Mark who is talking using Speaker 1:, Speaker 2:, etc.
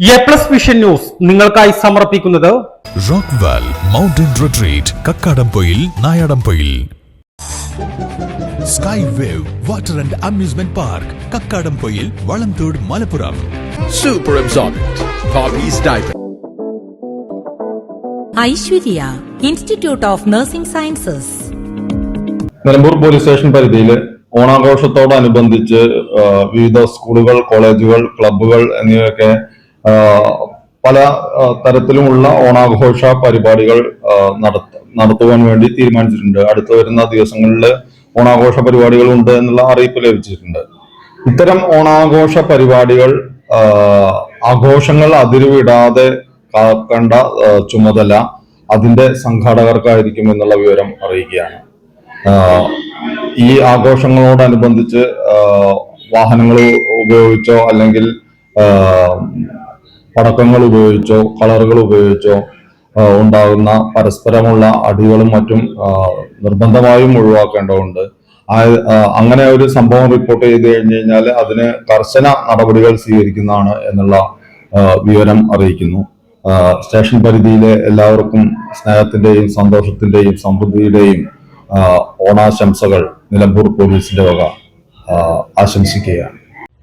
Speaker 1: A plus vision news നിങ്ങൾക്കായി സമർപ്പിക്കുന്നത്
Speaker 2: Rockwell mountain retreat Kakkadampoyil Nayadampoyil. Sky wave water and amusement park Kakkadampoyil Valamthode Malappuram.
Speaker 3: Super.
Speaker 4: Aishwarya institute of nursing sciences
Speaker 5: Nilambur police station പരിധിയിൽ ഓണാഘോഷത്തോടനുബന്ധിച്ച് വിവിധ സ്കൂളുകൾ കോളേജുകൾ ക്ലബ്ബുകൾ എന്നിവയൊക്കെ പല തരത്തിലുമുള്ള ഓണാഘോഷ പരിപാടികൾ നടത്തുവാൻ വേണ്ടി തീരുമാനിച്ചിട്ടുണ്ട്. അടുത്തു വരുന്ന ദിവസങ്ങളിൽ ഓണാഘോഷ പരിപാടികൾ ഉണ്ട് എന്നുള്ള അറിയിപ്പ് ലഭിച്ചിട്ടുണ്ട്. ഇത്തരം ഓണാഘോഷ പരിപാടികൾ ആഘോഷങ്ങൾ അതിരുവിടാതെ കാക്കേണ്ട ചുമതല അതിന്റെ സംഘാടകർക്കായിരിക്കും എന്നുള്ള വിവരം അറിയിക്കുകയാണ്. ഈ ആഘോഷങ്ങളോടനുബന്ധിച്ച് വാഹനങ്ങൾ ഉപയോഗിച്ചോ അല്ലെങ്കിൽ പടക്കങ്ങൾ ഉപയോഗിച്ചോ കളറുകൾ ഉപയോഗിച്ചോ ഉണ്ടാകുന്ന പരസ്പരമുള്ള അടികളും മറ്റും നിർബന്ധമായും ഒഴിവാക്കേണ്ടതുണ്ട്. അങ്ങനെ ഒരു സംഭവം റിപ്പോർട്ട് ചെയ്ത് കഴിഞ്ഞു കഴിഞ്ഞാൽ അതിന് കർശന നടപടികൾ സ്വീകരിക്കുന്നതാണ് എന്നുള്ള വിവരം അറിയിക്കുന്നു. സ്റ്റേഷൻ പരിധിയിലെ എല്ലാവർക്കും സ്നേഹത്തിന്റെയും സന്തോഷത്തിന്റെയും സമൃദ്ധിയുടെയും ഓണാശംസകൾ നിലമ്പൂർ പോലീസിന്റെ വക ആശംസിക്കുകയാണ്.